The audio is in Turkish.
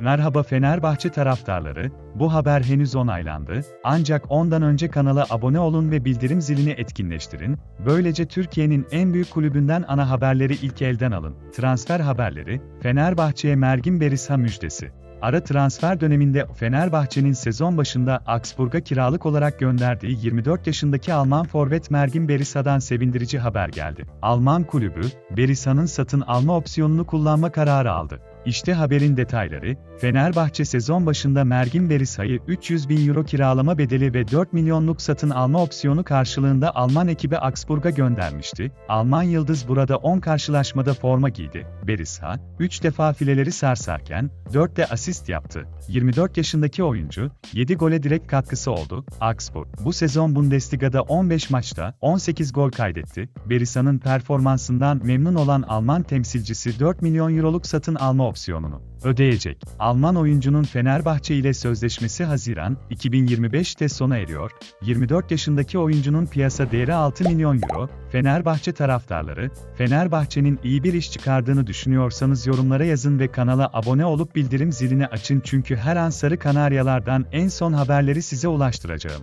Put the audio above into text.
Merhaba Fenerbahçe taraftarları, bu haber henüz onaylandı, ancak ondan önce kanala abone olun ve bildirim zilini etkinleştirin, böylece Türkiye'nin en büyük kulübünden ana haberleri ilk elden alın. Transfer haberleri, Fenerbahçe'ye Mergin Berisha müjdesi. Ara transfer döneminde Fenerbahçe'nin sezon başında Augsburg'a kiralık olarak gönderdiği 24 yaşındaki Alman forvet Mergin Berisha'dan sevindirici haber geldi. Alman kulübü, Berisha'nın satın alma opsiyonunu kullanma kararı aldı. İşte haberin detayları, Fenerbahçe sezon başında Mergin Berisha'yı 300 bin euro kiralama bedeli ve 4 milyonluk satın alma opsiyonu karşılığında Alman ekibi Augsburg'a göndermişti. Alman Yıldız burada 10 karşılaşmada forma giydi. Berisha, 3 defa fileleri sarsarken, 4 de asist yaptı. 24 yaşındaki oyuncu, 7 gole direkt katkısı oldu. Augsburg, bu sezon Bundesliga'da 15 maçta 18 gol kaydetti. Berisha'nın performansından memnun olan Alman temsilcisi 4 milyon euroluk satın alma opsiyonunu ödeyecek. Alman oyuncunun Fenerbahçe ile sözleşmesi Haziran 2025'te sona eriyor. 24 yaşındaki oyuncunun piyasa değeri 6 milyon euro. Fenerbahçe taraftarları, Fenerbahçe'nin iyi bir iş çıkardığını düşünüyorsanız yorumlara yazın ve kanala abone olup bildirim zilini açın çünkü her an Sarı Kanaryalardan en son haberleri size ulaştıracağım.